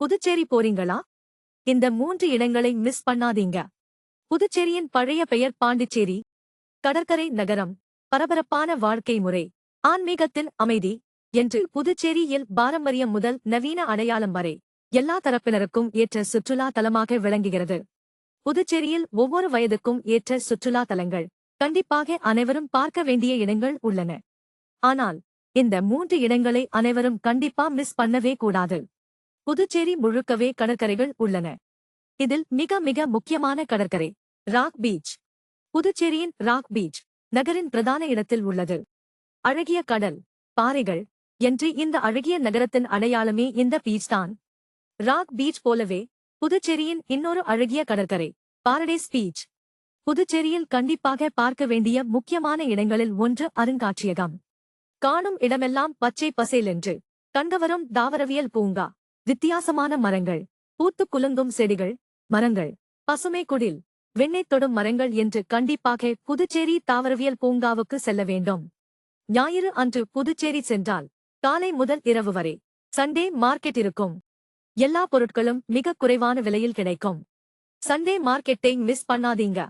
புதுச்சேரி போறீங்களா? இந்த மூன்று இடங்களை மிஸ் பண்ணாதீங்க. புதுச்சேரியின் பழைய பெயர் பாண்டிச்சேரி. கடற்கரை நகரம். பரபரப்பான வாழ்க்கை முறை. ஆன்மீகத்தில் அமைதி. என்று புதுச்சேரியில் பாரம்பரியம் முதல் நவீன அடையாளம் வரை எல்லா தரப்பினருக்கும் ஏற்ற சுற்றுலா தலமாக விளங்குகிறது. புதுச்சேரியில் ஒவ்வொரு வயதுக்கும் ஏற்ற சுற்றுலா தலங்கள். கண்டிப்பாக அனைவரும் பார்க்க வேண்டிய இடங்கள் உள்ளன. ஆனால் இந்த மூன்று இடங்களை அனைவரும் கண்டிப்பா மிஸ் பண்ணவே கூடாது. புதுச்சேரி முழுக்கவே கடற்கரைகள் உள்ளன. இதில் மிக மிக முக்கியமான கடற்கரை ராக் பீச். புதுச்சேரியின் ராக் பீச் நகரின் பிரதான இடத்தில் உள்ளது. அழகிய கடல் பாறைகள் என்று இந்த அழகிய நகரத்தின் அடையாளமே இந்த பீச் தான் ராக் பீச் போலவே புதுச்சேரியின் இன்னொரு அழகிய கடற்கரை பாரடைஸ் பீச். புதுச்சேரியில் கண்டிப்பாக பார்க்க வேண்டிய முக்கியமான இடங்களில் ஒன்று அருங்காட்சியகம். காணும் இடமெல்லாம் பச்சை பசேலென்று கண்டவரும் தாவரவியல் பூங்கா. வித்தியாசமான மரங்கள். பூத்து குலுங்கும் செடிகள் மரங்கள். பசுமை குடில் வெண்ணெய் தொடும் மரங்கள் என்று கண்டிப்பாக புதுச்சேரி தாவரவியல் பூங்காவுக்கு செல்ல வேண்டும். ஞாயிறு அன்று புதுச்சேரி சென்றால் காலை முதல் இரவு வரை சண்டே மார்க்கெட் இருக்கும். எல்லா பொருட்களும் மிக குறைவான விலையில் கிடைக்கும். சண்டே மார்க்கெட்டை மிஸ் பண்ணாதீங்க.